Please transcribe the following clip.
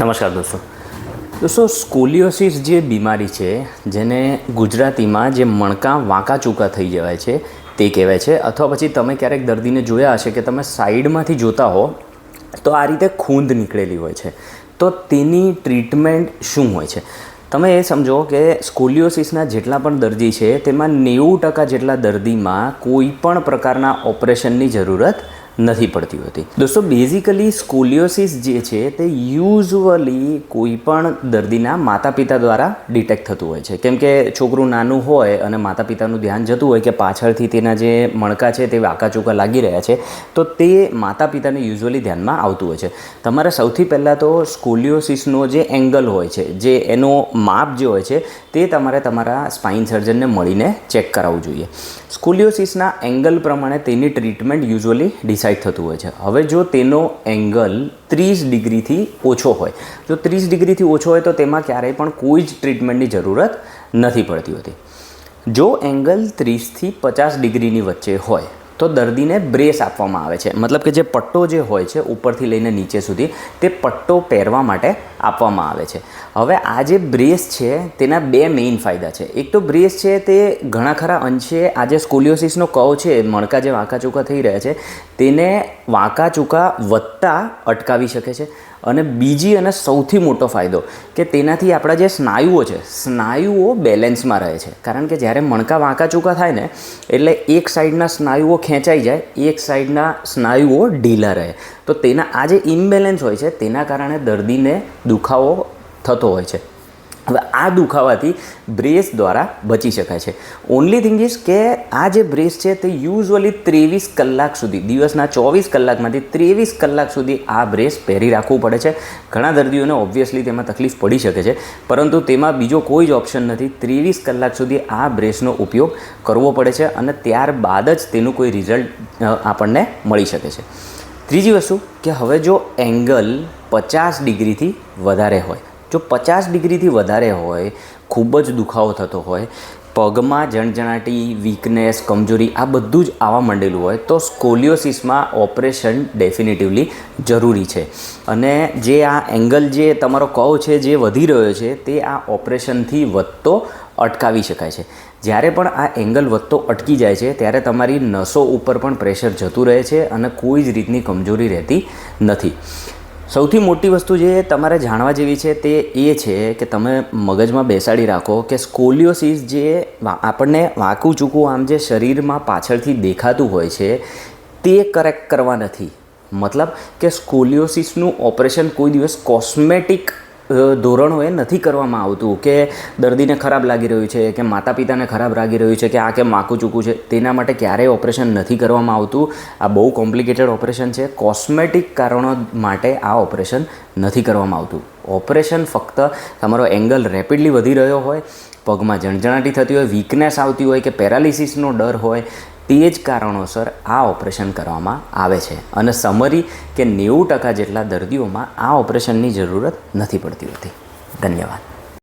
નમસ્કાર દોસ્તો. દોસ્તો, સ્કોલિયોસિસ જે બીમારી છે, જેને ગુજરાતીમાં જે મણકા વાંકા ચૂકા થઈ જવાય છે, તે કહેવાય છે. અથવા પછી તમે ક્યારેક દર્દીને જોયા હશે કે તમે સાઈડમાંથી જોતા હો, તો આ રીતે ખૂંદ નીકળેલી હોય છે. તો તેની ટ્રીટમેન્ટ શું હોય છે? તમે એ સમજો કે સ્કોલિયોસિસના જેટલા પણ દર્દી છે, તેમાં નેવું ટકા જેટલા દર્દીમાં કોઈ પણ પ્રકારના ઓપરેશનની જરૂરત નથી પડતી હોતી. દોસ્તો બેઝિકલી સ્કોલિયોસિસ જે છે તે યુઝવલી કોઈ પણ દર્દીના માતા પિતા દ્વારા ડિટેક્ટ થતું હોય છે. કેમ કે છોકરું નાનું હોય અને માતા પિતાનું ધ્યાન જતું હોય કે પાછળથી તેના જે મણકા છે તે વાંકા ચૂકા લાગી રહ્યા છે, તો તે માતા પિતાને યુઝવલી ધ્યાનમાં આવતું હોય છે. તમારે સૌથી પહેલાં તો સ્કોલિયોસિસનો જે એંગલ હોય છે, જે એનો માપ જે હોય છે, તે તમારે તમારા સ્પાઇન સર્જનને મળીને ચેક કરાવવું જોઈએ. સ્કોલિયોસિસના એંગલ પ્રમાણે તેની ટ્રીટમેન્ટ યુઝવલી ડિસાઇડ થતું હોય છે. હવે જો તેનો એંગલ ત્રીસ ડિગ્રીથી ઓછો હોય જો ત્રીસ ડિગ્રીથી ઓછો હોય તો તેમાં ક્યારેય પણ કોઈ જ ટ્રીટમેન્ટની જરૂરત નથી પડતી હોતી. જો એંગલ ત્રીસથી પચાસ ડિગ્રીની વચ્ચે હોય, તો દર્દીને બ્રેસ આપવામાં આવે છે. મતલબ કે જે પટ્ટો જે હોય છે, ઉપરથી લઈને નીચે સુધી, તે પટ્ટો પહેરવા માટે આપવામાં આવે છે. હવે આ જે બ્રેસ છે, તેના બે મેઇન ફાયદા છે. એક તો બ્રેસ છે, તે ઘણા ખરા અંશે આ જે સ્કોલિયોસિસનો કવ છે, મણકા જે વાંકા ચૂકા થઈ રહ્યા છે તેને વાંકા ચૂકા વધતા અટકાવી શકે છે. અને બીજી અને સૌથી મોટો ફાયદો કે તેનાથી આપણા જે સ્નાયુઓ છે, સ્નાયુઓ બેલેન્સમાં રહે છે. કારણ કે જ્યારે મણકા વાંકા ચૂકા થાય ને, એટલે એક સાઈડના સ્નાયુઓ ખેંચાઈ જાય, એક સાઈડના સ્નાયુઓ ઢીલા રહે. તો તેના આ જે ઇમ્બેલેન્સ હોય છે, તેના કારણે દર્દીને દુખાવો થતો હોય છે. હવે આ દુખાવાથી બ્રેસ દ્વારા બચી શકાય છે. ઓનલી થિંગ ઇઝ કે આ જે બ્રેસ છે તે યુઝવલી ત્રેવીસ કલાક સુધી, દિવસના ચોવીસ કલાકમાંથી ત્રેવીસ કલાક સુધી આ બ્રેસ પહેરી રાખવું પડે છે. ઘણા દર્દીઓને ઓબ્વિયસલી તેમાં તકલીફ પડી શકે છે, પરંતુ તેમાં બીજો કોઈ જ ઓપ્શન નથી. ત્રેવીસ કલાક સુધી આ બ્રેસનો ઉપયોગ કરવો પડે છે અને ત્યારબાદ જ તેનું કોઈ રિઝલ્ટ આપણને મળી શકે છે. ત્રીજી વસ્તુ કે હવે જો એંગલ પચાસ ડિગ્રીથી વધારે હોય જો પચાસ ડિગ્રીથી વધારે હોય, ખૂબ જ દુખાવો થતો હોય, પગમાં જણજણાટી વીકનેસ કમજોરી, આ બધું જ આવવા માંડેલું હોય, તો સ્કોલિયોસિસમાં ઓપરેશન ડેફિનેટિવલી જરૂરી છે. અને જે આ એંગલ જે તમારો કવ છે જે વધી રહ્યો છે, તે આ ઓપરેશનથી વધતો અટકાવી શકાય છે. જ્યારે પણ આ એંગલ વધતો અટકી જાય છે, ત્યારે તમારી નસો ઉપર પણ પ્રેશર જતું રહે છે અને કોઈ જ રીતની કમજોરી રહેતી નથી. સૌથી મોટી વસ્તુ જે તમારે જાણવા જેવી છે તે એ છે કે તમે મગજમાં બેસાડી રાખો કે સ્કોલિયોસિસ જે આપણને વાંકું ચૂકું આમ જે શરીરમાં પાછળથી દેખાતું હોય છે, તે કરેક્ટ કરવા નથી. મતલબ કે સ્કોલિયોસિસનું ઓપરેશન કોઈ દિવસ કોસ્મેટિક ધોરણોએ નથી કરવામાં આવતું કે દર્દીને ખરાબ લાગી રહ્યું છે, કે માતા પિતાને ખરાબ લાગી રહ્યું છે, કે આ કેમ માકું ચૂકું છે, તેના માટે ક્યારેય ઓપરેશન નથી કરવામાં આવતું. આ બહુ કોમ્પ્લિકેટેડ ઓપરેશન છે. કોસ્મેટિક કારણો માટે આ ઓપરેશન નથી કરવામાં આવતું. ઓપરેશન ફક્ત તમારો એંગલ રેપિડલી વધી રહ્યો હોય, પગમાં જણજણાટી થતી હોય, વીકનેસ આવતી હોય, કે પેરાલિસિસનો ડર હોય તે જ કારણોસર આ ઓપરેશન કરવામાં આવે છે. અને સમરી કે નેવું ટકા જેટલા દર્દીઓમાં આ ઓપરેશનની જરૂરત નથી પડતી હોતી. ધન્યવાદ.